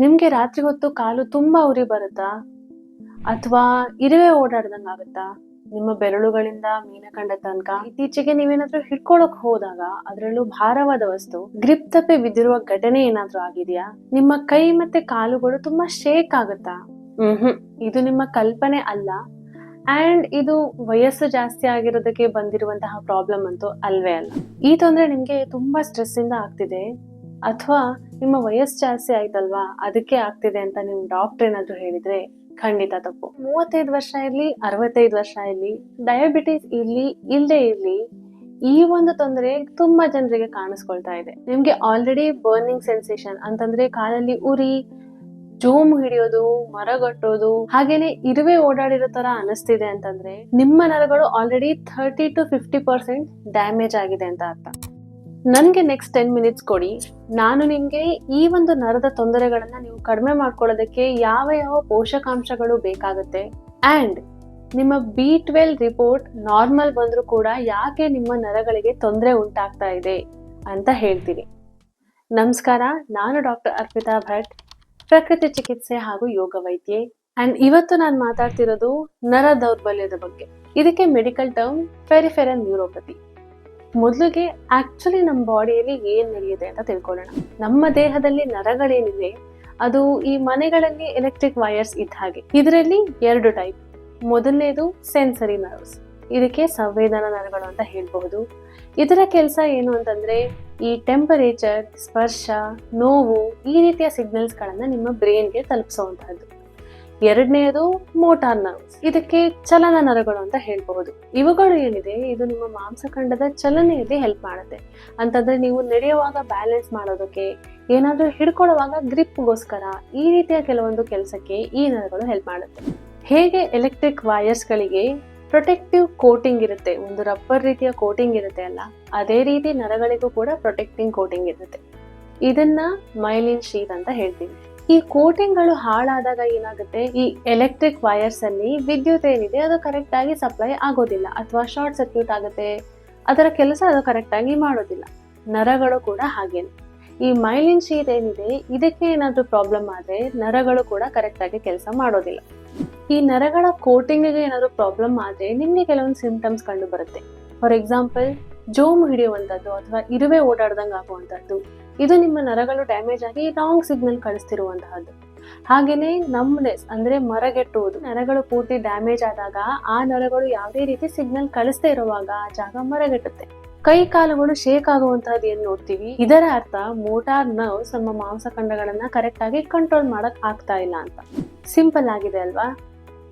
ನಿಮ್ಗೆ ರಾತ್ರಿ ಹೊತ್ತು ಕಾಲು ತುಂಬಾ ಉರಿ ಬರುತ್ತಾ? ಅಥವಾ ಇರುವೆ ಓಡಾಡ್ದಂಗ್ ಆಗುತ್ತಾ? ನಿಮ್ಮ ಬೆರಳುಗಳಿಂದ ಮೀನ ಕಂಡ ತನಕ ಇತ್ತೀಚೆಗೆ ನೀವೇನಾದ್ರೂ ಹಿಡ್ಕೊಳಕ್ ಹೋದಾಗ ಅದರಲ್ಲೂ ಭಾರವಾದ ವಸ್ತು ಗ್ರಿಪ್ ತಪ್ಪಿ ಬಿದ್ದಿರುವ ಘಟನೆ ಏನಾದ್ರೂ ಆಗಿದೆಯಾ? ನಿಮ್ಮ ಕೈ ಮತ್ತೆ ಕಾಲುಗಳು ತುಂಬಾ ಶೇಕ್ ಆಗುತ್ತಾ? ಹ್ಮ್ ಇದು ನಿಮ್ಮ ಕಲ್ಪನೆ ಅಲ್ಲ. ಅಂಡ್ ಇದು ವಯಸ್ಸು ಜಾಸ್ತಿ ಆಗಿರೋದಕ್ಕೆ ಬಂದಿರುವಂತಹ ಪ್ರಾಬ್ಲಮ್ ಅಂತೂ ಅಲ್ವೇ ಅಲ್ಲ. ಈ ತೊಂದರೆ ನಿಮ್ಗೆ ತುಂಬಾ ಸ್ಟ್ರೆಸ್ ಇಂದ ಆಗ್ತಿದೆ. ಅಥವಾ ನಿಮ್ಮ ವಯಸ್ಸು ಜಾಸ್ತಿ ಆಯ್ತಲ್ವಾ? ಅದಕ್ಕೆ ಆಗ್ತಿದೆ ಅಂತ ನಿಮ್ ಡಾಕ್ಟರ್ ಏನಾದ್ರು ಹೇಳಿದ್ರೆ ಖಂಡಿತ ತಪ್ಪು. ಮೂವತ್ತೈದು ವರ್ಷ ಇರ್ಲಿ, ಅರವತ್ತೈದು ವರ್ಷ ಇರ್ಲಿ ಡಯಾಬಿಟಿಸ್ ಇರ್ಲಿ ಇಲ್ಲದೆ ಇರ್ಲಿ, ಈ ಒಂದು ತೊಂದರೆ ತುಂಬಾ ಜನರಿಗೆ ಕಾಣಿಸ್ಕೊಳ್ತಾ ಇದೆ. ನಿಮ್ಗೆ ಆಲ್ರೆಡಿ ಬರ್ನಿಂಗ್ ಸೆನ್ಸೇಷನ್ ಅಂತಂದ್ರೆ ಕಾಲಲ್ಲಿ ಉರಿ, ಜೋಮು ಹಿಡಿಯೋದು ಮರಗಟ್ಟೋದು ಹಾಗೇನೆ ಇರುವೆ ಓಡಾಡಿರೋ ತರ ಅನಿಸ್ತಿದೆ ಅಂತಂದ್ರೆ ನಿಮ್ಮ ನರಗಳು already thirty to fifty percent damage ಆಗಿದೆ ಅಂತ ಅರ್ಥ. ನನ್ಗೆ ನೆಕ್ಸ್ಟ್ ಟೆನ್ ಮಿನಿಟ್ಸ್ ಕೊಡಿ. ನಾನು ನಿಮಗೆ ಈ ಒಂದು ನರದ ತೊಂದರೆಗಳನ್ನ ನೀವು ಕಡಿಮೆ ಮಾಡ್ಕೊಳ್ಳೋದಕ್ಕೆ ಯಾವ ಯಾವ ಪೋಷಕಾಂಶಗಳು ಬೇಕಾಗುತ್ತೆ? ಅಂಡ್ ನಿಮ್ಮ ಬಿ ಟ್ವೆಲ್ ರಿಪೋರ್ಟ್ ನಾರ್ಮಲ್ ಬಂದರೂ ಕೂಡ ಯಾಕೆ ನಿಮ್ಮ ನರಗಳಿಗೆ ತೊಂದರೆ ಉಂಟಾಗ್ತಾ ಇದೆ ಅಂತ ಹೇಳ್ತೀನಿ. ನಮಸ್ಕಾರ, ನಾನು ಡಾಕ್ಟರ್ ಅರ್ಪಿತಾ ಭಟ್, ಪ್ರಕೃತಿ ಚಿಕಿತ್ಸೆ ಹಾಗೂ ಯೋಗ ವೈದ್ಯೆ. ಅಂಡ್ ಇವತ್ತು ನಾನು ಮಾತಾಡ್ತಿರೋದು ನರ ದೌರ್ಬಲ್ಯದ ಬಗ್ಗೆ. ಇದಕ್ಕೆ ಮೆಡಿಕಲ್ ಟರ್ಮ್ ಫೆರಿಫೆರಲ್ ನ್ಯೂರೋಪತಿ ಮೊದಲಿಗೆ ಆಕ್ಚುಲಿ ನಮ್ಮ ಬಾಡಿಯಲ್ಲಿ ಏನ್ ನಡೆಯುತ್ತೆ ಅಂತ ತಿಳ್ಕೊಳ್ಳೋಣ. ನಮ್ಮ ದೇಹದಲ್ಲಿ ನರಗಳೇನಿದೆ, ಅದು ಈ ಮನೆಗಳಲ್ಲಿ ಎಲೆಕ್ಟ್ರಿಕ್ ವೈರ್ಸ್ ಇದ್ದ ಹಾಗೆ. ಇದರಲ್ಲಿ ಎರಡು ಟೈಪ್ ಮೊದಲನೇದು ಸೆನ್ಸರಿ ನರ್ವ್ಸ್ ಇದಕ್ಕೆ ಸಂವೇದನಾ ನರಗಳು ಅಂತ ಹೇಳ್ಬಹುದು. ಇದರ ಕೆಲಸ ಏನು ಅಂತಂದ್ರೆ, ಈ ಟೆಂಪರೇಚರ್ ಸ್ಪರ್ಶ, ನೋವು ಈ ರೀತಿಯ ಸಿಗ್ನಲ್ಸ್ ಗಳನ್ನ ನಿಮ್ಮ ಬ್ರೈನ್ಗೆ ತಲುಪಿಸುವಂತಹದ್ದು ಎರಡನೆಯದು ಮೋಟಾರ್ ನರ್ವ್ಸ್. ಇದಕ್ಕೆ ಚಲನ ನರಗಳು ಅಂತ ಹೇಳ್ಬಹುದು. ಇವುಗಳು ಏನಿದೆ? ಇದು ನಿಮ್ಮ ಮಾಂಸಖಂಡದ ಚಲನೆಯಲ್ಲಿ ಹೆಲ್ಪ್ ಮಾಡುತ್ತೆ. ಅಂತಂದ್ರೆ ನೀವು ನಡೆಯುವಾಗ ಬ್ಯಾಲೆನ್ಸ್ ಮಾಡೋದಕ್ಕೆ, ಏನಾದ್ರೂ ಹಿಡ್ಕೊಳ್ಳುವಾಗ ಗ್ರಿಪ್ಗೋಸ್ಕರ ಈ ರೀತಿಯ ಕೆಲವೊಂದು ಕೆಲಸಕ್ಕೆ ಈ ನರಗಳು ಹೆಲ್ಪ್ ಮಾಡುತ್ತೆ. ಹೇಗೆ ಎಲೆಕ್ಟ್ರಿಕ್ ವೈರ್ಸ್ಗಳಿಗೆ ಪ್ರೊಟೆಕ್ಟಿವ್ ಕೋಟಿಂಗ್ ಇರುತ್ತೆ? ಒಂದು ರಬ್ಬರ್ ರೀತಿಯ ಕೋಟಿಂಗ್ ಇರುತ್ತೆ ಅಲ್ಲ? ಅದೇ ರೀತಿ ನರಗಳಿಗೂ ಕೂಡ ಪ್ರೊಟೆಕ್ಟಿಂಗ್ ಕೋಟಿಂಗ್ ಇರುತ್ತೆ. ಇದನ್ನ ಮೈಲಿನ್ ಶೀಟ್ ಅಂತ ಹೇಳ್ತೀವಿ. ಈ ಕೋಟಿಂಗ್ಗಳು ಹಾಳಾದಾಗ ಏನಾಗುತ್ತೆ? ಈ ಎಲೆಕ್ಟ್ರಿಕ್ ವೈರ್ಸ್ ಅಲ್ಲಿ ವಿದ್ಯುತ್ ಏನಿದೆ, ಅದು ಕರೆಕ್ಟ್ ಆಗಿ ಸಪ್ಲೈ ಆಗೋದಿಲ್ಲ. ಅಥವಾ ಶಾರ್ಟ್ ಸರ್ಕ್ಯೂಟ್ ಆಗುತ್ತೆ. ಅದರ ಕೆಲಸ ಅದು ಕರೆಕ್ಟ್ ಆಗಿ ಮಾಡೋದಿಲ್ಲ. ನರಗಳು ಕೂಡ ಹಾಗೇನೆ. ಈ ಮೈಲಿನ್ ಶೀಟ್ ಏನಿದೆ, ಇದಕ್ಕೆ ಏನಾದರೂ ಪ್ರಾಬ್ಲಮ್ ಆದರೆ ನರಗಳು ಕೂಡ ಕರೆಕ್ಟ್ ಆಗಿ ಕೆಲಸ ಮಾಡೋದಿಲ್ಲ. ಈ ನರಗಳ ಕೋಟಿಂಗ್ಗೆ ಏನಾದರೂ ಪ್ರಾಬ್ಲಮ್ ಆದರೆ ನಿಮಗೆ ಕೆಲವೊಂದು ಸಿಂಪ್ಟಮ್ಸ್ ಕಂಡು ಬರುತ್ತೆ. ಫಾರ್ ಎಕ್ಸಾಂಪಲ್ ಜೋಮು ಹಿಡಿಯುವಂಥದ್ದು ಅಥವಾ ಇರುವೆ ಓಡಾಡ್ದಂಗೆ ಆಗುವಂಥದ್ದು, ಇದು ನಿಮ್ಮ ನರಗಳು ಡ್ಯಾಮೇಜ್ ಆಗಿ ರಾಂಗ್ ಸಿಗ್ನಲ್ ಕಳಿಸ್ತಿರುವಂತಹದ್ದು. ಹಾಗೆಯೇ ನಮ್ನೆಸ್ ಅಂದ್ರೆ ಮರಗೆಟ್ಟುವುದು ನರಗಳು ಪೂರ್ತಿ ಡ್ಯಾಮೇಜ್ ಆದಾಗ ಆ ನರಗಳು ಯಾವುದೇ ರೀತಿ ಸಿಗ್ನಲ್ ಕಳಿಸ್ದೇ ಇರುವಾಗ ಆ ಜಾಗ ಮರಗೆಟ್ಟುತ್ತೆ. ಕೈ ಕಾಲುಗಳು ಶೇಕ್ ಆಗುವಂತಹದ್ದು ಏನ್ ನೋಡ್ತೀವಿ? ಇದರ ಅರ್ಥ ಮೋಟಾರ್ ನರ್ವ್ಸ್ ನಮ್ಮ ಮಾಂಸಖಂಡಗಳನ್ನ ಕರೆಕ್ಟ್ ಆಗಿ ಕಂಟ್ರೋಲ್ ಮಾಡಕ್ ಆಗ್ತಾ ಇಲ್ಲ ಅಂತ. ಸಿಂಪಲ್ ಆಗಿದೆ ಅಲ್ವಾ?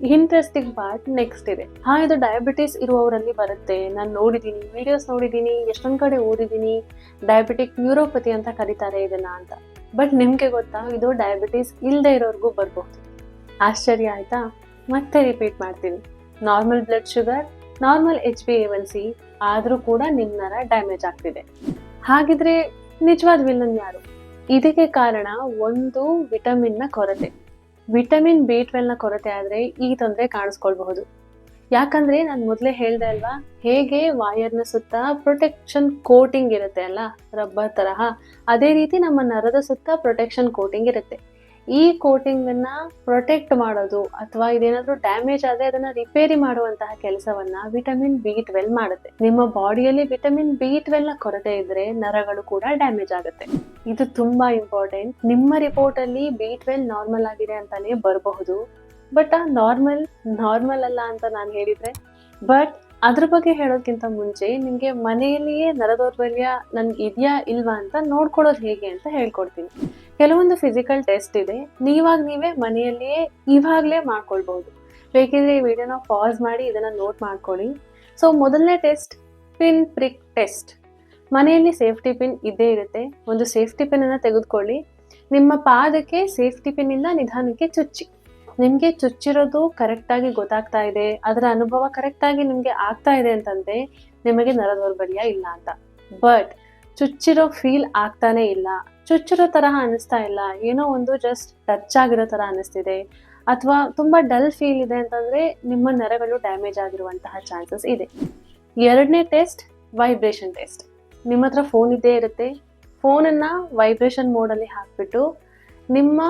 ಇಂಟ್ರೆಸ್ಟಿಂಗ್ ಪಾರ್ಟ್ ನೆಕ್ಸ್ಟ್ ಇದೆ. ಹಾ, ಇದು ಡಯಾಬಿಟಿಸ್ ಇರುವವರಲ್ಲಿ ಬರುತ್ತೆ. ನಾನು ನೋಡಿದ್ದೀನಿ ವಿಡಿಯೋಸ್ ನೋಡಿದ್ದೀನಿ ಎಷ್ಟೊಂದು ಕಡೆ ಓದಿದ್ದೀನಿ ಡಯಾಬಿಟಿಕ್ ನ್ಯೂರೋಪತಿ ಅಂತ ಕರೀತಾರೆ ಇದನ್ನ ಅಂತ. ಬಟ್ ನಿಮಗೆ ಗೊತ್ತಾ, ಇದು ಡಯಾಬಿಟಿಸ್ ಇಲ್ಲದೆ ಇರೋರ್ಗೂ ಬರಬಹುದು ಆಶ್ಚರ್ಯ ಆಯ್ತಾ? ಮತ್ತೆ ರಿಪೀಟ್ ಮಾಡ್ತೀನಿ. Normal blood sugar normal H B A C ಆದ್ರೂ ಕೂಡ ನಿಮ್ಮ ಡ್ಯಾಮೇಜ್ ಆಗ್ತಿದೆ. ಹಾಗಿದ್ರೆ ನಿಜವಾದ ವಿಲನ್ ಯಾರು? ಇದಕ್ಕೆ ಕಾರಣ ಒಂದು ವಿಟಮಿನ್ನ ಕೊರತೆ. ವಿಟಮಿನ್ ಬಿ ಟ್ವೆಲ್ನ ಕೊರತೆ ಆದ್ರೆ ಈ ತೊಂದರೆ ಕಾಣಿಸ್ಕೊಳ್ಬಹುದು. ಯಾಕಂದ್ರೆ ನಾನು ಮೊದಲೇ ಹೇಳ್ದೆ ಅಲ್ವಾ, ಹೇಗೆ ವಾಯರ್ನ ಸುತ್ತ ಪ್ರೊಟೆಕ್ಷನ್ ಕೋಟಿಂಗ್ ಇರುತ್ತೆ ಅಲ್ಲ, ರಬ್ಬರ್ ತರಹ, ಅದೇ ರೀತಿ ನಮ್ಮ ನರದ ಸುತ್ತ ಪ್ರೊಟೆಕ್ಷನ್ ಕೋಟಿಂಗ್ ಇರುತ್ತೆ. ಈ ಕೋಟಿಂಗ್ ಅನ್ನ ಪ್ರೊಟೆಕ್ಟ್ ಮಾಡೋದು ಅಥವಾ ಇದೇನಾದ್ರೂ ಡ್ಯಾಮೇಜ್ ಆದ್ರೆ ಅದನ್ನ ರಿಪೇರಿ ಮಾಡುವಂತಹ ಕೆಲಸವನ್ನ ವಿಟಮಿನ್ ಬಿ ಟ್ವೆಲ್ ಮಾಡುತ್ತೆ. ನಿಮ್ಮ ಬಾಡಿಯಲ್ಲಿ ವಿಟಮಿನ್ ಬಿ ಟ್ವೆಲ್ನ ಕೊರತೆ ಇದ್ರೆ ನರಗಳು ಕೂಡ ಡ್ಯಾಮೇಜ್ ಆಗುತ್ತೆ. ಇದು ತುಂಬಾ ಇಂಪಾರ್ಟೆಂಟ್ ನಿಮ್ಮ ರಿಪೋರ್ಟ್ ಅಲ್ಲಿ ಬಿ ಟ್ವೆಲ್ ನಾರ್ಮಲ್ ಆಗಿದೆ ಅಂತಾನೆ ಬರಬಹುದು. ಬಟ್ ಆ ನಾರ್ಮಲ್ ನಾರ್ಮಲ್ ಅಲ್ಲ ಅಂತ ನಾನು ಹೇಳಿದ್ರೆ ಬಟ್ ಅದ್ರ ಬಗ್ಗೆ ಹೇಳೋದ್ಕಿಂತ ಮುಂಚೆ ನಿಮ್ಗೆ ಮನೆಯಲ್ಲಿಯೇ ನರದೌರ್ಬಲ್ಯ ನನ್ಗೆ ಇದೆಯಾ ಇಲ್ವಾ ಅಂತ ನೋಡ್ಕೊಳ್ಳೋದು ಹೇಗೆ ಅಂತ ಹೇಳ್ಕೊಡ್ತೀನಿ. ಕೆಲವೊಂದು ಫಿಸಿಕಲ್ ಟೆಸ್ಟ್ ಇದೆ. ನೀವಾಗ ನೀವೇ ಮನೆಯಲ್ಲಿಯೇ ಇವಾಗಲೇ ಮಾಡ್ಕೊಳ್ಬಹುದು ಬೇಕಿದ್ರೆ ಈ ವಿಡಿಯೋನ ಪಾಸ್ ಮಾಡಿ, ಇದನ್ನ ನೋಟ್ ಮಾಡ್ಕೊಳ್ಳಿ. ಸೊ ಮೊದಲನೇ ಟೆಸ್ಟ್ ಪಿನ್ ಪ್ರಿಕ್ ಟೆಸ್ಟ್ ಮನೆಯಲ್ಲಿ ಸೇಫ್ಟಿ ಪಿನ್ ಇದ್ದೇ ಇರುತ್ತೆ. ಒಂದು ಸೇಫ್ಟಿ ಪಿನ್ ಅನ್ನ ತೆಗೆದುಕೊಳ್ಳಿ. ನಿಮ್ಮ ಪಾದಕ್ಕೆ ಸೇಫ್ಟಿ ಪಿನ್ ಇಂದ ನಿಧಾನಕ್ಕೆ ಚುಚ್ಚಿ. ನಿಮಗೆ ಚುಚ್ಚಿರೋದು ಕರೆಕ್ಟ್ ಆಗಿ ಗೊತ್ತಾಗ್ತಾ ಇದೆ. ಅದರ ಅನುಭವ ಕರೆಕ್ಟ್ ಆಗಿ ನಿಮ್ಗೆ ಆಗ್ತಾ ಇದೆ ಅಂತಂದ್ರೆ ನಿಮಗೆ ನರ ದೌರ್ಬಲ್ಯ ಇಲ್ಲ ಅಂತ. ಬಟ್ ಚುಚ್ಚಿರೋ ಫೀಲ್ ಆಗ್ತಾನೆ ಇಲ್ಲ. ಚುಚ್ಚಿರೋ ತರಹ ಅನಿಸ್ತಾ ಇಲ್ಲ. ಏನೋ ಒಂದು ಜಸ್ಟ್ ಟಚ್ ಆಗಿರೋ ತರ ಅನಿಸ್ತಿದೆ ಅಥವಾ ತುಂಬಾ ಡಲ್ ಫೀಲ್ ಇದೆ ಅಂತಂದ್ರೆ ನಿಮ್ಮ ನರಗಳು ಡ್ಯಾಮೇಜ್ ಆಗಿರುವಂತಹ ಚಾನ್ಸಸ್ ಇದೆ. ಎರಡನೇ ಟೆಸ್ಟ್ ವೈಬ್ರೇಷನ್ ಟೆಸ್ಟ್ ನಿಮ್ಮ ಹತ್ರ ಫೋನ್ ಇದ್ದೇ ಇರುತ್ತೆ. ಫೋನನ್ನ ವೈಬ್ರೇಷನ್ ಮೋಡಲ್ಲಿ ಹಾಕ್ಬಿಟ್ಟು ನಿಮ್ಮ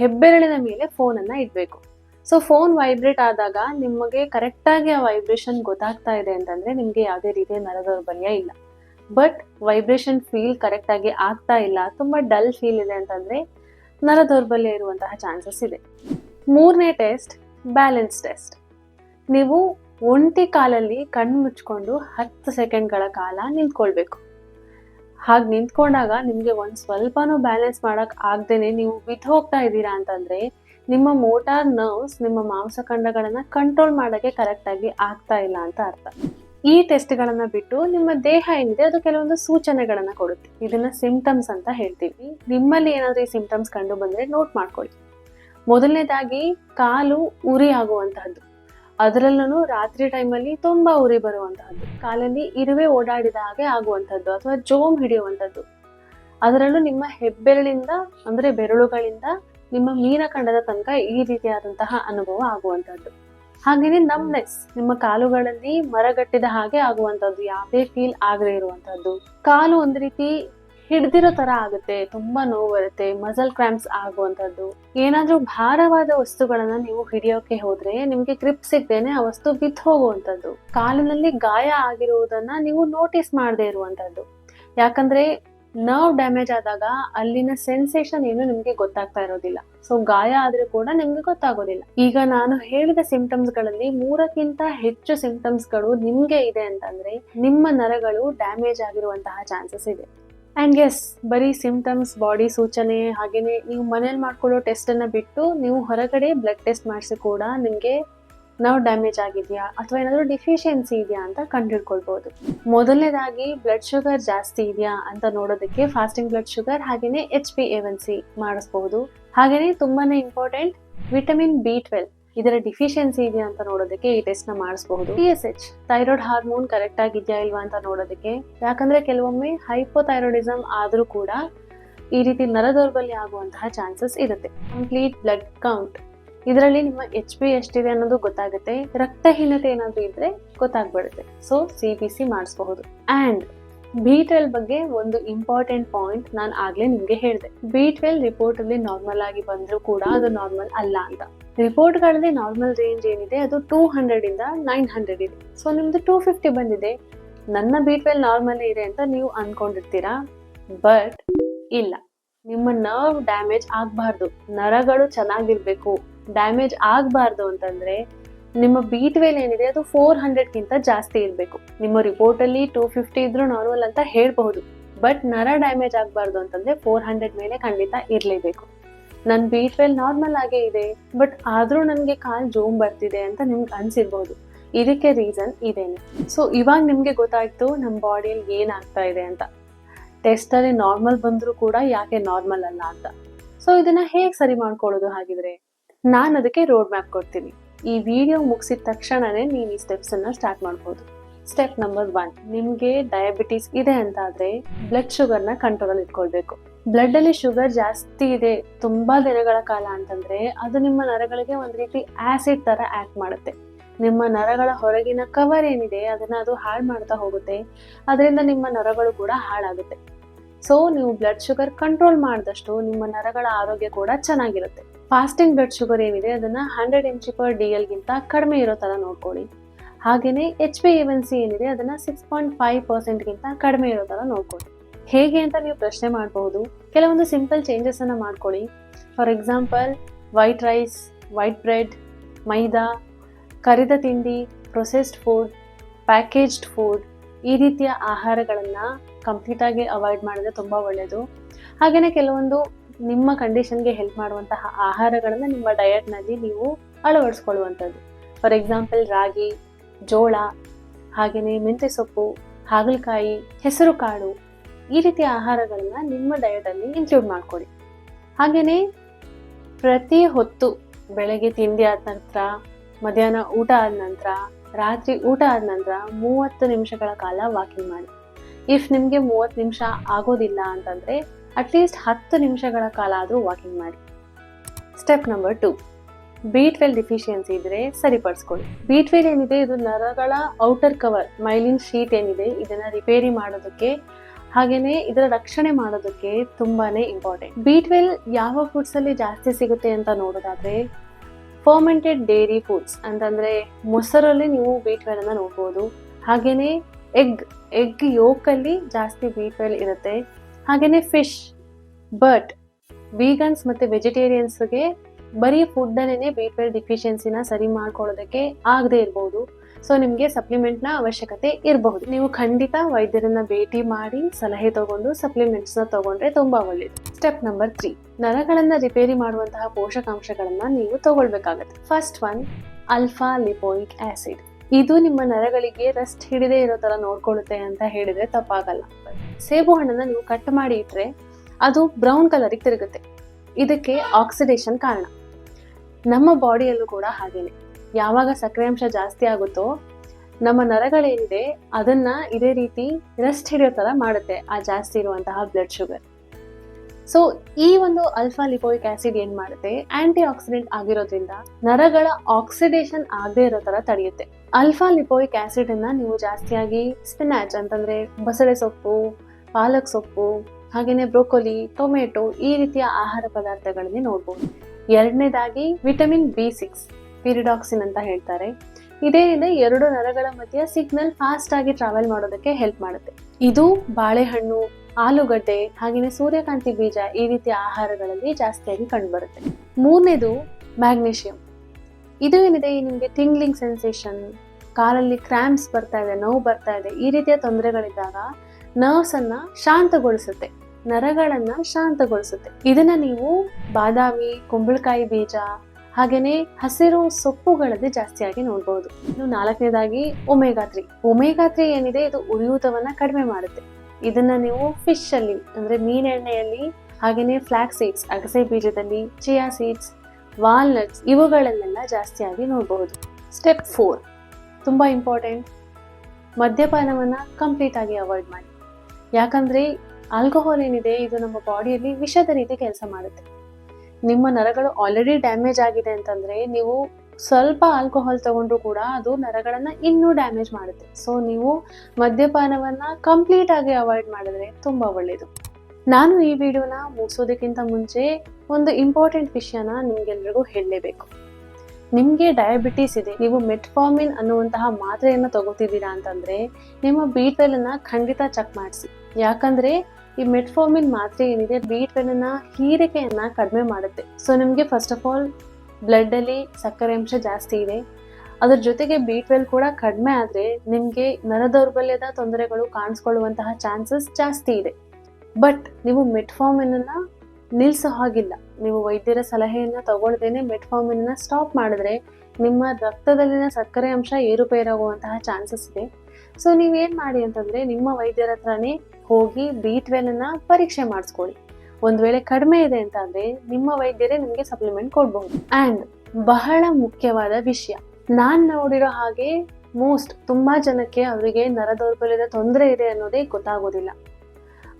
ಹೆಬ್ಬೆರಳಿನ ಮೇಲೆ ಫೋನನ್ನು ಇಡಬೇಕು. ಸೊ ಫೋನ್ ವೈಬ್ರೇಟ್ ಆದಾಗ ನಿಮಗೆ ಕರೆಕ್ಟಾಗಿ ಆ ವೈಬ್ರೇಷನ್ ಗೊತ್ತಾಗ್ತಾ ಇದೆ ಅಂತಂದರೆ ನಿಮಗೆ ಯಾವುದೇ ರೀತಿಯ ನರದೌರ್ಬಲ್ಯ ಇಲ್ಲ. ಬಟ್ ವೈಬ್ರೇಷನ್ ಫೀಲ್ ಕರೆಕ್ಟಾಗಿ ಆಗ್ತಾ ಇಲ್ಲ. ತುಂಬ ಡಲ್ ಫೀಲ್ ಇದೆ ಅಂತಂದರೆ ನರ ದೌರ್ಬಲ್ಯ ಇರುವಂತಹ ಚಾನ್ಸಸ್ ಇದೆ. ಮೂರನೇ ಟೆಸ್ಟ್ ಬ್ಯಾಲೆನ್ಸ್ ಟೆಸ್ಟ್ ನೀವು ಒಂಟಿ ಕಾಲಲ್ಲಿ ಕಣ್ಣು ಮುಚ್ಕೊಂಡು ಹತ್ತು ಸೆಕೆಂಡ್ಗಳ ಕಾಲ ನಿಂತ್ಕೊಳ್ಬೇಕು. ಹಾಗೆ ನಿಂತ್ಕೊಂಡಾಗ ನಿಮಗೆ ಒಂದು ಸ್ವಲ್ಪನೂ ಬ್ಯಾಲೆನ್ಸ್ ಮಾಡೋಕೆ ಆಗ್ದೇನೆ ನೀವು ಬಿದ್ದು ಹೋಗ್ತಾ ಇದ್ದೀರಾ ಅಂತಂದರೆ ನಿಮ್ಮ ಮೋಟಾರ್ ನರ್ವ್ಸ್ ನಿಮ್ಮ ಮಾಂಸಖಂಡಗಳನ್ನು ಕಂಟ್ರೋಲ್ ಮಾಡೋಕ್ಕೆ ಕರೆಕ್ಟಾಗಿ ಆಗ್ತಾ ಇಲ್ಲ ಅಂತ ಅರ್ಥ. ಈ ಟೆಸ್ಟ್ಗಳನ್ನು ಬಿಟ್ಟು ನಿಮ್ಮ ದೇಹ ಏನಿದೆ ಅದು ಕೆಲವೊಂದು ಸೂಚನೆಗಳನ್ನು ಕೊಡುತ್ತೆ. ಇದನ್ನ ಸಿಂಪ್ಟಮ್ಸ್ ಅಂತ ಹೇಳ್ತೀವಿ. ನಿಮ್ಮಲ್ಲಿ ಏನಾದರೂ ಈ ಸಿಂಪ್ಟಮ್ಸ್ ಕಂಡು ಬಂದರೆ ನೋಟ್ ಮಾಡ್ಕೊಳ್ಳಿ. ಮೊದಲನೇದಾಗಿ ಕಾಲು ಉರಿ ಆಗುವಂತಹದ್ದು. ಅದರಲ್ಲೂ ರಾತ್ರಿ ಟೈಮಲ್ಲಿ ತುಂಬಾ ಉರಿ ಬರುವಂತಹದ್ದು. ಕಾಲಲ್ಲಿ ಇರುವೆ ಓಡಾಡಿದ ಹಾಗೆ ಆಗುವಂಥದ್ದು ಅಥವಾ ಜೋಮ್ ಹಿಡಿಯುವಂಥದ್ದು ಅದರಲ್ಲೂ ನಿಮ್ಮ ಹೆಬ್ಬೆರಳಿಂದ ಅಂದ್ರೆ ಬೆರಳುಗಳಿಂದ ನಿಮ್ಮ ಮೀನಖಂಡದ ತನಕ ಈ ರೀತಿಯಾದಂತಹ ಅನುಭವ ಆಗುವಂಥದ್ದು ಹಾಗೆಯೇ ನಮ್ನೆಸ್ ನಿಮ್ಮ ಕಾಲುಗಳಲ್ಲಿ ಮರಗಟ್ಟಿದ ಹಾಗೆ ಆಗುವಂತದ್ದು ಯಾವುದೇ ಫೀಲ್ ಆಗದೆ ಇರುವಂತದ್ದು ಕಾಲು ಒಂದು ರೀತಿ ಹಿಡ್ದಿರೋ ತರ ಆಗುತ್ತೆ ತುಂಬಾ ನೋವು ಬರುತ್ತೆ ಮಸಲ್ ಕ್ರಾಂಪ್ಸ್ ಆಗುವಂತದ್ದು ಏನಾದ್ರೂ ಭಾರವಾದ ವಸ್ತುಗಳನ್ನ ನೀವು ಹಿಡಿಯೋಕೆ ಹೋದ್ರೆ ನಿಮ್ಗೆ ಕ್ರಿಪ್ಸ್ ಸಿಗ್ದೇನೆ ಆ ವಸ್ತು ಬಿದ್ದು ಹೋಗುವಂಥದ್ದು. ಕಾಲಿನಲ್ಲಿ ಗಾಯ ಆಗಿರುವುದನ್ನ ನೀವು ನೋಟಿಸ್ ಮಾಡದೇ ಇರುವಂತದ್ದು ಯಾಕಂದ್ರೆ ನರ್ವ್ ಡ್ಯಾಮೇಜ್ ಆದಾಗ ಅಲ್ಲಿನ ಸೆನ್ಸೇಷನ್ ಏನು ನಿಮ್ಗೆ ಗೊತ್ತಾಗ್ತಾ ಇರೋದಿಲ್ಲ. ಸೊ ಗಾಯ ಆದ್ರೆ ಕೂಡ ನಿಮ್ಗೆ ಗೊತ್ತಾಗೋದಿಲ್ಲ. ಈಗ ನಾನು ಹೇಳಿದ ಸಿಂಪ್ಟಮ್ಸ್ಗಳಲ್ಲಿ ಮೂರಕ್ಕಿಂತ ಹೆಚ್ಚು ಸಿಂಪ್ಟಮ್ಸ್ಗಳು ನಿಮ್ಗೆ ಇದೆ ಅಂತಂದ್ರೆ ನಿಮ್ಮ ನರಗಳು ಡ್ಯಾಮೇಜ್ ಆಗಿರುವಂತಹ ಚಾನ್ಸಸ್ ಇದೆ. ಆ್ಯಂಡ್ ಎಸ್ ಬರೀ ಸಿಂಪ್ಟಮ್ಸ್ ಬಾಡಿ ಸೂಚನೆ ಹಾಗೆಯೇ ನೀವು ಮನೇಲಿ ಮಾಡ್ಕೊಳ್ಳೋ ಟೆಸ್ಟನ್ನು ಬಿಟ್ಟು ನೀವು ಹೊರಗಡೆ ಬ್ಲಡ್ ಟೆಸ್ಟ್ ಮಾಡಿಸಿ ಕೂಡ ನಿಮಗೆ ನಾವು ಡ್ಯಾಮೇಜ್ ಆಗಿದೆಯಾ ಅಥವಾ ಏನಾದರೂ ಡಿಫಿಷಿಯನ್ಸಿ ಇದೆಯಾ ಅಂತ ಕಂಡುಹಿಡ್ಕೊಳ್ಬೋದು. ಮೊದಲನೇದಾಗಿ ಬ್ಲಡ್ ಶುಗರ್ ಜಾಸ್ತಿ ಇದೆಯಾ ಅಂತ ನೋಡೋದಕ್ಕೆ ಫಾಸ್ಟಿಂಗ್ ಬ್ಲಡ್ ಶುಗರ್ ಹಾಗೆಯೇ H P A one C ಮಾಡಿಸ್ಬಹುದು ಹಾಗೆಯೇ ತುಂಬಾನೇ ಇಂಪಾರ್ಟೆಂಟ್ ವಿಟಮಿನ್ ಬಿ ಟ್ವೆಲ್ ಇದರ ಡಿಫಿಷಿಯನ್ಸಿ ಇದೆಯಾ ಅಂತ ನೋಡೋದಕ್ಕೆ ಈ ಟೆಸ್ಟ್ನ ಮಾಡಿಸಬಹುದು T S H thyroid hormone correct ಆಗಿದೆಯಾ ಇಲ್ವಾ ಅಂತ ನೋಡೋದಕ್ಕೆ. ಯಾಕಂದ್ರೆ ಕೆಲವೊಮ್ಮೆ ಹೈಪೋಥೈರಾಯ್ಡಿಸಮ್ ಆದರೂ ಕೂಡ ಈ ರೀತಿ ನರದೌರ್ಬಲ್ಯ ಆಗುವಂತಹ ಚಾನ್ಸಸ್ ಇರುತ್ತೆ. ಕಂಪ್ಲೀಟ್ ಬ್ಲಡ್ ಕೌಂಟ್ ಇದರಲ್ಲಿ ನಿಮ್ಮ ಎಚ್ ಪಿ ಎಷ್ಟಿದೆ ಅನ್ನೋದು ಗೊತ್ತಾಗುತ್ತೆ. ರಕ್ತಹೀನತೆ ಏನಾದರೂ ಇದ್ರೆ ಗೊತ್ತಾಗ್ಬಿಡುತ್ತೆ. ಸೊ ಸಿ ಬಿ ಸಿ ಮಾಡಿಸಬಹುದು. ಅಂಡ್ ಬಿ ಟ್ವೆಲ್ ಬಗ್ಗೆ ಒಂದು ಇಂಪಾರ್ಟೆಂಟ್ ಪಾಯಿಂಟ್ ನಾನು ಆಗ್ಲೇ ನಿಮ್ಗೆ ಹೇಳಿದೆ. ಬಿ ಟ್ವೆಲ್ ರಿಪೋರ್ಟ್ ಅಲ್ಲಿ ನಾರ್ಮಲ್ ಆಗಿ ಬಂದರೂ ಕೂಡ ಅದು ನಾರ್ಮಲ್ ಅಲ್ಲ ಅಂತ. ರಿಪೋರ್ಟ್ಗಳಲ್ಲಿ ನಾರ್ಮಲ್ ರೇಂಜ್ ಏನಿದೆ, ಅದು ಟೂ ಹಂಡ್ರೆಡ್ ಇಂದ ನೈನ್ ಹಂಡ್ರೆಡ್ ಇದೆ. ಸೊ ನಿಮ್ದು ಟೂ ಫಿಫ್ಟಿ ಬಂದಿದೆ. ನನ್ನ ಬಿ ಟ್ವೆಲ್ ನಾರ್ಮಲ್ ಇದೆ ಅಂತ ನೀವು ಅನ್ಕೊಂಡಿರ್ತೀರಾ? ಬಟ್ ಇಲ್ಲ. ನಿಮ್ಮ ನರ್ವ್ ಡ್ಯಾಮೇಜ್ ಆಗಬಾರ್ದು. ನರಗಳು ಚೆನ್ನಾಗಿರ್ಬೇಕು. ಡ್ಯಾಮೇಜ್ ಆಗಬಾರ್ದು ಅಂತಂದರೆ ನಿಮ್ಮ ಬಿ ಟ್ವೆಲ್ ಏನಿದೆ ಅದು ಫೋರ್ ಹಂಡ್ರೆಡ್ಗಿಂತ ಜಾಸ್ತಿ ಇರಬೇಕು. ನಿಮ್ಮ ರಿಪೋರ್ಟಲ್ಲಿ ಟೂ ಫಿಫ್ಟಿ ಇದ್ರೂ ನಾರ್ಮಲ್ ಅಂತ ಹೇಳಬಹುದು. ಬಟ್ ನರ ಡ್ಯಾಮೇಜ್ ಆಗಬಾರ್ದು ಅಂತಂದರೆ ಫೋರ್ ಹಂಡ್ರೆಡ್ ಮೇಲೆ ಖಂಡಿತ ಇರಲೇಬೇಕು. ನನ್ನ ಬಿ ಟ್ವೆಲ್ ನಾರ್ಮಲ್ ಆಗೇ ಇದೆ ಬಟ್ ಆದರೂ ನನಗೆ ಕಾಲ್ ಜೋಮ್ ಬರ್ತಿದೆ ಅಂತ ನಿಮ್ಗೆ ಅನಿಸಿರ್ಬೋದು. ಇದಕ್ಕೆ ರೀಸನ್ ಇದೇನೆ. ಸೊ ಇವಾಗ ನಿಮಗೆ ಗೊತ್ತಾಯಿತು ನಮ್ಮ ಬಾಡಿಯಲ್ಲಿ ಏನಾಗ್ತಾ ಇದೆ ಅಂತ. ಟೆಸ್ಟಲ್ಲಿ ನಾರ್ಮಲ್ ಬಂದರೂ ಕೂಡ ಯಾಕೆ ನಾರ್ಮಲ್ ಅಲ್ಲ ಅಂತ. ಸೊ ಇದನ್ನ ಹೇಗೆ ಸರಿ ಮಾಡ್ಕೊಳ್ಳೋದು ಹಾಗಿದ್ರೆ? ನಾನು ಅದಕ್ಕೆ ರೋಡ್ ಮ್ಯಾಪ್ ಕೊಡ್ತೀನಿ. ಈ ವಿಡಿಯೋ ಮುಗಿಸಿದ ತಕ್ಷಣನೇ ನೀವು ಈ ಸ್ಟೆಪ್ಸ್ ಅನ್ನ ಸ್ಟಾರ್ಟ್ ಮಾಡ್ಬೋದು. ಸ್ಟೆಪ್ ನಂಬರ್ ಒನ್ ನಿಮಗೆ ಡಯಾಬಿಟೀಸ್ ಇದೆ ಅಂತ ಆದ್ರೆ ಬ್ಲಡ್ ಶುಗರ್ನ ಕಂಟ್ರೋಲ್ ಇಟ್ಕೊಳ್ಬೇಕು. ಬ್ಲಡ್ಡಲ್ಲಿ ಶುಗರ್ ಜಾಸ್ತಿ ಇದೆ ತುಂಬಾ ದಿನಗಳ ಕಾಲ ಅಂತಂದ್ರೆ ಅದು ನಿಮ್ಮ ನರಗಳಿಗೆ ಒಂದು ರೀತಿ ಆಸಿಡ್ ತರ ಆಕ್ಟ್ ಮಾಡುತ್ತೆ. ನಿಮ್ಮ ನರಗಳ ಹೊರಗಿನ ಕವರ್ ಏನಿದೆ ಅದನ್ನ ಅದು ಹಾಳು ಮಾಡ್ತಾ ಹೋಗುತ್ತೆ. ಅದರಿಂದ ನಿಮ್ಮ ನರಗಳು ಕೂಡ ಹಾಳಾಗುತ್ತೆ. ಸೊ ನೀವು ಬ್ಲಡ್ ಶುಗರ್ ಕಂಟ್ರೋಲ್ ಮಾಡಿದಷ್ಟು ನಿಮ್ಮ ನರಗಳ ಆರೋಗ್ಯ ಕೂಡ ಚೆನ್ನಾಗಿರುತ್ತೆ. ಫಾಸ್ಟಿಂಗ್ ಬ್ಲಡ್ ಶುಗರ್ ಏನಿದೆ, ಅದನ್ನ hundred M G per D ಎಲ್ಗಿಂತ ಕಡಿಮೆ ಇರೋ ತರ ನೋಡ್ಕೊಳ್ಳಿ. ಹಾಗೆಯೇ ಎಚ್ ಪಿ ಎನ್ ಸಿ ಏನಿದೆ, ಅದನ್ನ ಸಿಕ್ಸ್ ಪಾಯಿಂಟ್ ಫೈವ್ ಪರ್ಸೆಂಟ್ಗಿಂತ ಕಡಿಮೆ ಇರೋ ತರ ನೋಡ್ಕೊಳ್ಳಿ. ಹೇಗೆ ಅಂತ ನೀವು ಪ್ರಶ್ನೆ ಮಾಡಬಹುದು ಕೆಲವೊಂದು ಸಿಂಪಲ್ ಚೇಂಜಸ್ ಅನ್ನ ಮಾಡ್ಕೊಳ್ಳಿ. For example white rice white bread maida, ಕರಿದ ತಿಂಡಿ ಪ್ರೊಸೆಸ್ಡ್ ಫುಡ್ ಪ್ಯಾಕೇಜ್ಡ್ ಫುಡ್ ಈ ರೀತಿಯ ಆಹಾರಗಳನ್ನು ಕಂಪ್ಲೀಟಾಗಿ ಅವಾಯ್ಡ್ ಮಾಡಿದ್ರೆ ತುಂಬ ಒಳ್ಳೆಯದು ಹಾಗೆಯೇ ಕೆಲವೊಂದು ನಿಮ್ಮ ಕಂಡೀಷನ್ಗೆ ಹೆಲ್ಪ್ ಮಾಡುವಂತಹ ಆಹಾರಗಳನ್ನು ನಿಮ್ಮ ಡಯಟ್ನಲ್ಲಿ ನೀವು ಅಳವಡಿಸ್ಕೊಳ್ಳುವಂಥದ್ದು. ಫಾರ್ ಎಕ್ಸಾಂಪಲ್ ರಾಗಿ, ಜೋಳ ಹಾಗೆಯೇ ಮೆಂತ್ಯ ಸೊಪ್ಪು, ಹಾಗಲಕಾಯಿ, ಹೆಸರು ಕಾಳು ಈ ರೀತಿಯ ಆಹಾರಗಳನ್ನ ನಿಮ್ಮ ಡಯಟಲ್ಲಿ ಇನ್ಕ್ಲೂಡ್ ಮಾಡ್ಕೊಳ್ಳಿ. ಹಾಗೆಯೇ ಪ್ರತಿ ಹೊತ್ತು ಬೆಳಗ್ಗೆ ತಿಂಡಿ ಆದ ನಂತರ, ಮಧ್ಯಾಹ್ನ ಊಟ ಆದ ನಂತರ, ರಾತ್ರಿ ಊಟ ಆದ ನಂತರ ಮೂವತ್ತು ನಿಮಿಷಗಳ ಕಾಲ ವಾಕಿಂಗ್ ಮಾಡಿ. ಇಫ್ ನಿಮಗೆ ಮೂವತ್ತು ನಿಮಿಷ ಆಗೋದಿಲ್ಲ ಅಂತಂದರೆ ಅಟ್ಲೀಸ್ಟ್ ಹತ್ತು ನಿಮಿಷಗಳ ಕಾಲ ಆದರೂ ವಾಕಿಂಗ್ ಮಾಡಿ. Step number two B twelve deficiency ಇದ್ರೆ ಸರಿಪಡಿಸ್ಕೊಳ್ಳಿ. ಬಿ ಟ್ವೆಲ್ ಏನಿದೆ? ಇದು ನರಗಳ ಔಟರ್ ಕವರ್ ಮೈಲಿನ್ ಶೀಟ್ ಏನಿದೆ? ಇದನ್ನ ರಿಪೇರಿ ಮಾಡೋದಕ್ಕೆ, ಹಾಗೇನೆ ಇದರ ರಕ್ಷಣೆ ಮಾಡೋದಕ್ಕೆ ತುಂಬಾನೇ ಇಂಪಾರ್ಟೆಂಟ್ ಬಿ ಟ್ವೆಲ್ ಯಾವ ಫುಡ್ಸ್ ಅಲ್ಲಿ ಜಾಸ್ತಿ ಸಿಗುತ್ತೆ ಅಂತ ನೋಡೋದಾದ್ರೆ ಫರ್ಮೆಂಟೆಡ್ ಡೇರಿ ಫುಡ್ಸ್ ಅಂತಂದ್ರೆ ಮೊಸರಲ್ಲಿ ನೀವು ಬಿ ಟ್ವೆಲ್ ಅನ್ನ ನೋಡ್ಬೋದು. ಹಾಗೇನೆ ಎಗ್ ಎಗ್ ಯೋಕಲ್ಲಿ ಜಾಸ್ತಿ ಬಿ ಟ್ವೆಲ್ ಇರುತ್ತೆ. ಹಾಗೇನೆ ಫಿಶ್ ಬಟ್ ವೀಗನ್ಸ್ ಮತ್ತೆ ವೆಜಿಟೇರಿಯನ್ಸ್ಗೆ ಬರೀ ಫುಡ್ ಅಲ್ಲೇನೆ ಬಿ ಟ್ವೆಲ್ ಡಿಫಿಷಿಯನ್ಸಿನ ಸರಿ ಮಾಡ್ಕೊಳ್ಳೋದಕ್ಕೆ ಆಗದೆ ಇರ್ಬೋದು. ಸೊ ನಿಮಗೆ ಸಪ್ಲಿಮೆಂಟ್ನ ಅವಶ್ಯಕತೆ ಇರಬಹುದು. ನೀವು ಖಂಡಿತ ವೈದ್ಯರನ್ನ ಭೇಟಿ ಮಾಡಿ ಸಲಹೆ ತಗೊಂಡು ಸಪ್ಲಿಮೆಂಟ್ಸ್ನ ತಗೊಂಡ್ರೆ ತುಂಬಾ ಒಳ್ಳೆಯದು ಸ್ಟೆಪ್ ನಂಬರ್ ತ್ರೀ ನರಗಳನ್ನ ರಿಪೇರಿ ಮಾಡುವಂತಹ ಪೋಷಕಾಂಶಗಳನ್ನ ನೀವು ತಗೊಳ್ಬೇಕಾಗತ್ತೆ. First one alpha lipoic acid ಇದು ನಿಮ್ಮ ನರಗಳಿಗೆ ರಸ್ಟ್ ಹಿಡಿದೇ ಇರೋ ತರ ನೋಡ್ಕೊಳ್ಳುತ್ತೆ ಅಂತ ಹೇಳಿದ್ರೆ ತಪ್ಪಾಗಲ್ಲ. ಸೇಬು ಹಣ್ಣನ್ನ ನೀವು ಕಟ್ ಮಾಡಿ ಇಟ್ರೆ ಅದು ಬ್ರೌನ್ ಕಲರಿಗೆ ತಿರುಗುತ್ತೆ. ಇದಕ್ಕೆ ಆಕ್ಸಿಡೇಷನ್ ಕಾರಣ. ನಮ್ಮ ಬಾಡಿಯಲ್ಲೂ ಕೂಡ ಹಾಗೇನೆ. ಯಾವಾಗ ಸಕ್ಕರೆ ಅಂಶ ಜಾಸ್ತಿ ಆಗುತ್ತೋ ನಮ್ಮ ನರಗಳೇನಿದೆ ಅದನ್ನ ಇದೇ ರೀತಿ ರೆಸ್ಟ್ ಹಿಡಿಯೋ ತರ ಮಾಡುತ್ತೆ ಆ ಜಾಸ್ತಿ ಇರುವಂತಹ ಬ್ಲಡ್ ಶುಗರ್ ಸೊ ಈ ಒಂದು ಅಲ್ಫಾ ಲಿಪೋಯಿಕ್ ಆಸಿಡ್ ಏನ್ ಮಾಡುತ್ತೆ? ಆಂಟಿ ಆಕ್ಸಿಡೆಂಟ್ ಆಗಿರೋದ್ರಿಂದ ನರಗಳ ಆಕ್ಸಿಡೇಷನ್ ಆಗದೆ ಇರೋ ತರ ತಡೆಯುತ್ತೆ. ಅಲ್ಫಾ ಲಿಪೋಯಿಕ್ ಆಸಿಡ್ ಅನ್ನ ನೀವು ಜಾಸ್ತಿಯಾಗಿ ಸ್ಪಿನಾಚ್ ಅಂತಂದ್ರೆ ಬಸಳೆ ಸೊಪ್ಪು, ಪಾಲಕ್ ಸೊಪ್ಪು, ಹಾಗೇನೆ ಬ್ರೋಕೊಲಿ ಟೊಮೆಟೊ ಈ ರೀತಿಯ ಆಹಾರ ಪದಾರ್ಥಗಳಲ್ಲಿ ನೋಡ್ಬೋದು. ಎರಡನೇದಾಗಿ ವಿಟಮಿನ್ ಬಿ ಸಿಕ್ಸ್ ಪಿರಿಡಾಕ್ಸಿನ್ ಅಂತ ಹೇಳ್ತಾರೆ. ಇದೇನಿದೆ ಎರಡು ನರಗಳ ಮಧ್ಯೆ ಸಿಗ್ನಲ್ ಫಾಸ್ಟ್ ಆಗಿ ಟ್ರಾವೆಲ್ ಮಾಡೋದಕ್ಕೆ ಹೆಲ್ಪ್ ಮಾಡುತ್ತೆ. ಇದು ಬಾಳೆಹಣ್ಣು ಆಲೂಗಡ್ಡೆ ಹಾಗೆಯೇ ಸೂರ್ಯಕಾಂತಿ ಬೀಜ ಈ ರೀತಿಯ ಆಹಾರಗಳಲ್ಲಿ ಜಾಸ್ತಿಯಾಗಿ ಕಂಡುಬರುತ್ತೆ. ಮೂರನೇದು ಮ್ಯಾಗ್ನೀಷಿಯಂ. ಇದು ಏನಿದೆ? ನಿಮಗೆ ಟಿಂಗ್ಲಿಂಗ್ ಸೆನ್ಸೇಷನ್ ಕಾಲಲ್ಲಿ ಕ್ರ್ಯಾಂಪ್ಸ್ ಬರ್ತಾ ಇದೆ, ನೋವು ಬರ್ತಾ ಇದೆ, ಈ ರೀತಿಯ ತೊಂದರೆಗಳಿದ್ದಾಗ ನರ್ವ್ಸ್ ಅನ್ನ ಶಾಂತಗೊಳಿಸುತ್ತೆ. ನರಗಳನ್ನ ಶಾಂತಗೊಳಿಸುತ್ತೆ. ಇದನ್ನ ನೀವು ಬಾದಾಮಿ, ಕುಂಬಳಕಾಯಿ ಬೀಜ ಹಾಗೆಯೇ ಹಸಿರು ಸೊಪ್ಪುಗಳಲ್ಲಿ ಜಾಸ್ತಿಯಾಗಿ ನೋಡಬಹುದು ಇನ್ನು ನಾಲ್ಕನೇದಾಗಿ ಒಮೆಗಾ ತ್ರೀ. ತ್ರೀ ಏನಿದೆ? ಇದು ಉರಿಯೂತವನ್ನ ಕಡಿಮೆ ಮಾಡುತ್ತೆ. ಇದನ್ನ ನೀವು ಫಿಶ್ ಅಲ್ಲಿ, ಅಂದ್ರೆ ಮೀನೆಣ್ಣೆಯಲ್ಲಿ ಹಾಗೆಯೇ ಫ್ಲಾಕ್ ಸೀಡ್ಸ್ ಅಗಸೆ ಬೀಜದಲ್ಲಿ ಚಿಯಾ ಸೀಡ್ಸ್ ವಾಲ್ನಟ್ಸ್ ಇವುಗಳಲ್ಲೆಲ್ಲ ಜಾಸ್ತಿಯಾಗಿ ನೋಡಬಹುದು ಸ್ಟೆಪ್ ಫೋರ್ ತುಂಬಾ ಇಂಪಾರ್ಟೆಂಟ್ ಮದ್ಯಪಾನವನ್ನ ಕಂಪ್ಲೀಟ್ ಆಗಿ ಅವಾಯ್ಡ್ ಮಾಡಿ. ಯಾಕಂದ್ರೆ ಆಲ್ಕೋಹಾಲ್ ಏನಿದೆ, ಇದು ನಮ್ಮ ಬಾಡಿಯಲ್ಲಿ ವಿಷದ ರೀತಿ ಕೆಲಸ ಮಾಡುತ್ತೆ. ನಿಮ್ಮ ನರಗಳು ಆಲ್ರೆಡಿ ಡ್ಯಾಮೇಜ್ ಆಗಿದೆ ಅಂತಂದ್ರೆ ನೀವು ಸ್ವಲ್ಪ ಆಲ್ಕೋಹಾಲ್ ತಗೊಂಡ್ರು ಕೂಡ ಅದು ನರಗಳನ್ನ ಇನ್ನೂ ಡ್ಯಾಮೇಜ್ ಮಾಡುತ್ತೆ. ಸೊ ನೀವು ಮದ್ಯಪಾನವನ್ನ ಕಂಪ್ಲೀಟ್ ಆಗಿ ಅವಾಯ್ಡ್ ಮಾಡಿದ್ರೆ ತುಂಬಾ ಒಳ್ಳೆಯದು ನಾನು ಈ ವಿಡಿಯೋನ ಮುಗಿಸೋದಕ್ಕಿಂತ ಮುಂಚೆ ಒಂದು ಇಂಪಾರ್ಟೆಂಟ್ ವಿಷಯನ ನಿಮ್ಗೆಲ್ರಿಗೂ ಹೇಳಲೇಬೇಕು. ನಿಮಗೆ ಡಯಾಬಿಟೀಸ್ ಇದೆ, ನೀವು ಮೆಟ್ಫಾರ್ಮಿನ್ ಅನ್ನುವಂತಹ ಮಾತ್ರೆಯನ್ನು ತಗೋತಿದ್ದೀರಾ ಅಂತಂದ್ರೆ ನಿಮ್ಮ ಬಿ ಖಂಡಿತ ಚೆಕ್ ಮಾಡಿಸಿ. ಯಾಕಂದ್ರೆ ಈ ಮೆಟ್ಫಾರ್ಮಿನ್ ಮಾತ್ರೆ ಏನಿದೆ ಬಿ ಅನ್ನ ಹೀರಿಕೆಯನ್ನ ಕಡಿಮೆ ಮಾಡುತ್ತೆ. ಸೊ ನಿಮಗೆ ಫಸ್ಟ್ ಆಫ್ ಆಲ್ ಬ್ಲಡ್ ಅಲ್ಲಿ ಸಕ್ಕರೆ ಅಂಶ ಜಾಸ್ತಿ ಇದೆ. ಅದ್ರ ಜೊತೆಗೆ ಬಿ ಟ್ವೆಲ್ ಕೂಡ ಕಡಿಮೆ ಆದ್ರೆ ನಿಮಗೆ ನರ ದೌರ್ಬಲ್ಯದ ತೊಂದರೆಗಳು ಕಾಣಿಸ್ಕೊಳ್ಳುವಂತಹ ಚಾನ್ಸಸ್ ಜಾಸ್ತಿ ಇದೆ. ಬಟ್ ನೀವು ಮೆಟ್ಫಾರ್ಮಿನನ್ನು ನಿಲ್ಲಿಸೋ ಹಾಗಿಲ್ಲ. ನೀವು ವೈದ್ಯರ ಸಲಹೆಯನ್ನ ತಗೊಳ್ದೇನೆ ಮೆಟ್ಫಾರ್ಮಿನನ್ನು ಸ್ಟಾಪ್ ಮಾಡಿದ್ರೆ ನಿಮ್ಮ ರಕ್ತದಲ್ಲಿನ ಸಕ್ಕರೆ ಅಂಶ ಏರುಪೇರಾಗುವಂತಹ ಚಾನ್ಸಸ್ ಇದೆ. ಸೊ ನೀವೇನು ಮಾಡಿ ಅಂತಂದ್ರೆ ನಿಮ್ಮ ವೈದ್ಯರ ಹತ್ರನೇ ಹೋಗಿ ಬಿ ಟ್ವೆಲ್ ಅನ್ನ ಪರೀಕ್ಷೆ ಮಾಡಿಸ್ಕೊಳ್ಳಿ. ಒಂದ್ ವೇಳೆ ಕಡಿಮೆ ಇದೆ ಅಂತ ಅಂದ್ರೆ ನಿಮ್ಮ ವೈದ್ಯರೇ ನಿಮಗೆ ಸಪ್ಲಿಮೆಂಟ್ ಕೊಡಬಹುದು ಅಂಡ್ ಬಹಳ ಮುಖ್ಯವಾದ ವಿಷಯ. ನಾನ್ ನೋಡಿರೋ ಹಾಗೆ ಮೋಸ್ಟ್ ತುಂಬಾ ಜನಕ್ಕೆ ಅವರಿಗೆ ನರ ದೌರ್ಬಲ್ಯದ ತೊಂದರೆ ಇದೆ ಅನ್ನೋದೇ ಗೊತ್ತಾಗೋದಿಲ್ಲ.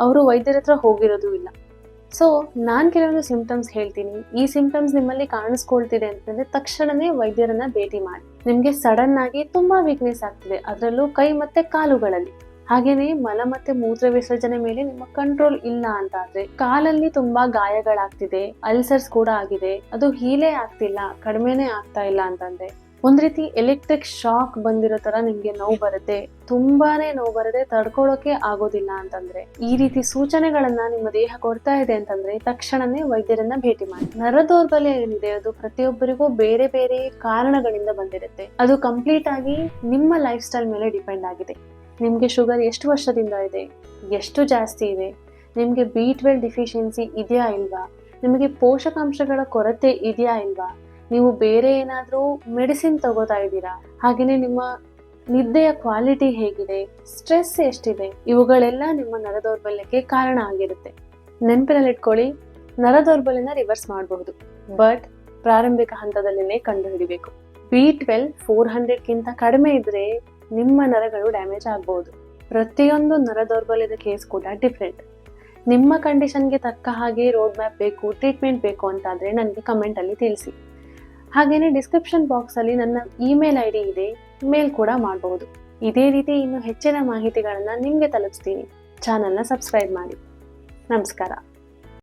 ಅವರು ವೈದ್ಯರ ಹತ್ರ ಹೋಗಿರೋದು ಇಲ್ಲ. ಸೊ ನಾನು ಕೆಲವೊಂದು ಸಿಂಪ್ಟಮ್ಸ್ ಹೇಳ್ತೀನಿ. ಈ ಸಿಂಪ್ಟಮ್ಸ್ ನಿಮ್ಮಲ್ಲಿ ಕಾಣಿಸ್ಕೊಳ್ತಿದೆ ಅಂತಂದ್ರೆ ತಕ್ಷಣನೇ ವೈದ್ಯರನ್ನ ಭೇಟಿ ಮಾಡಿ. ನಿಮ್ಗೆ ಸಡನ್ ಆಗಿ ತುಂಬಾ ವೀಕ್ನೆಸ್ ಆಗ್ತಿದೆ. ಅದರಲ್ಲೂ ಕೈ ಮತ್ತೆ ಕಾಲುಗಳಲ್ಲಿ. ಹಾಗೇನೆ ಮಲ ಮತ್ತೆ ಮೂತ್ರ ವಿಸರ್ಜನೆ ಮೇಲೆ ನಿಮ್ಮ ಕಂಟ್ರೋಲ್ ಇಲ್ಲ ಅಂತ ಆದ್ರೆ ಕಾಲಲ್ಲಿ ತುಂಬಾ ಗಾಯಗಳಾಗ್ತಿದೆ ಅಲ್ಸರ್ಸ್ ಕೂಡ ಆಗಿದೆ. ಅದು ಹೀಲೇ ಆಗ್ತಿಲ್ಲ, ಕಡಿಮೆನೆ ಆಗ್ತಾ ಇಲ್ಲ ಅಂತಂದ್ರೆ. ಒಂದ್ ರೀತಿ ಎಲೆಕ್ಟ್ರಿಕ್ ಶಾಕ್ ಬಂದಿರೋ ತರ ನಿಮ್ಗೆ ನೋವು ಬರುತ್ತೆ. ತುಂಬಾನೇ ನೋವು ಬರದೆ ತಡ್ಕೊಳ್ಳೋಕೆ ಆಗೋದಿಲ್ಲ ಅಂತಂದ್ರೆ. ಈ ರೀತಿ ಸೂಚನೆಗಳನ್ನ ನಿಮ್ಮ ದೇಹ ಕೊಡ್ತಾ ಇದೆ ಅಂತಂದ್ರೆ ತಕ್ಷಣನೇ ವೈದ್ಯರನ್ನ ಭೇಟಿ ಮಾಡಿ. ನರ ದೌರ್ಬಲ್ಯ ಏನಿದೆ ಅದು ಪ್ರತಿಯೊಬ್ಬರಿಗೂ ಬೇರೆ ಬೇರೆ ಕಾರಣಗಳಿಂದ ಬಂದಿರುತ್ತೆ. ಅದು ಕಂಪ್ಲೀಟ್ ಆಗಿ ನಿಮ್ಮ ಲೈಫ್ ಸ್ಟೈಲ್ ಮೇಲೆ ಡಿಪೆಂಡ್ ಆಗಿದೆ. ನಿಮ್ಗೆ ಶುಗರ್ ಎಷ್ಟು ವರ್ಷದಿಂದ ಇದೆ? ಎಷ್ಟು ಜಾಸ್ತಿ ಇದೆ? ನಿಮಗೆ ಬಿ ಟ್ವೆಲ್ ಡಿಫಿಷಿಯನ್ಸಿ ಇದೆಯಾ ಇಲ್ವಾ? ನಿಮಗೆ ಪೋಷಕಾಂಶಗಳ ಕೊರತೆ ಇದೆಯಾ ಇಲ್ವಾ? ನೀವು ಬೇರೆ ಏನಾದರೂ ಮೆಡಿಸಿನ್ ತಗೋತಾ ಇದ್ದೀರಾ? ಹಾಗೆಯೇ ನಿಮ್ಮ ನಿದ್ದೆಯ ಕ್ವಾಲಿಟಿ ಹೇಗಿದೆ? ಸ್ಟ್ರೆಸ್ ಎಷ್ಟಿದೆ? ಇವುಗಳೆಲ್ಲ ನಿಮ್ಮ ನರ ದೌರ್ಬಲ್ಯಕ್ಕೆ ಕಾರಣ ಆಗಿರುತ್ತೆ. ನೆನಪಿನಲ್ಲಿಟ್ಕೊಳ್ಳಿ ನರ ದೌರ್ಬಲ್ಯನ ರಿವರ್ಸ್ ಮಾಡಬಹುದು. ಬಟ್ ಪ್ರಾರಂಭಿಕ ಹಂತದಲ್ಲಿನೇ ಕಂಡುಹಿಡಿಬೇಕು. ಬಿ ಟ್ವೆಲ್ ಫೋರ್ ಹಂಡ್ರೆಡ್ಗಿಂತ ಕಡಿಮೆ ಇದ್ರೆ ನಿಮ್ಮ ನರಗಳು ಡ್ಯಾಮೇಜ್ ಆಗ್ಬೋದು. ಪ್ರತಿಯೊಂದು ನರ ದೌರ್ಬಲ್ಯದ ಕೇಸ್ ಕೂಡ ಡಿಫ್ರೆಂಟ್ ನಿಮ್ಮ ಕಂಡೀಷನ್ಗೆ ತಕ್ಕ ಹಾಗೆ ರೋಡ್ ಮ್ಯಾಪ್ ಬೇಕು ಟ್ರೀಟ್ಮೆಂಟ್ ಬೇಕು ಅಂತಾದರೆ ನನಗೆ ಕಮೆಂಟಲ್ಲಿ ತಿಳಿಸಿ. ಹಾಗೆಯೇ ಡಿಸ್ಕ್ರಿಪ್ಷನ್ ಬಾಕ್ಸಲ್ಲಿ ನನ್ನ ಇಮೇಲ್ ಐ ಡಿ ಇದೆ ಮೇಲ್ ಕೂಡ ಮಾಡಬಹುದು ಇದೇ ರೀತಿ ಇನ್ನು ಹೆಚ್ಚಿನ ಮಾಹಿತಿಗಳನ್ನು ನಿಮಗೆ ತಲುಪಿಸ್ತೀನಿ. ಚಾನಲ್ನ ಸಬ್ಸ್ಕ್ರೈಬ್ ಮಾಡಿ. ನಮಸ್ಕಾರ.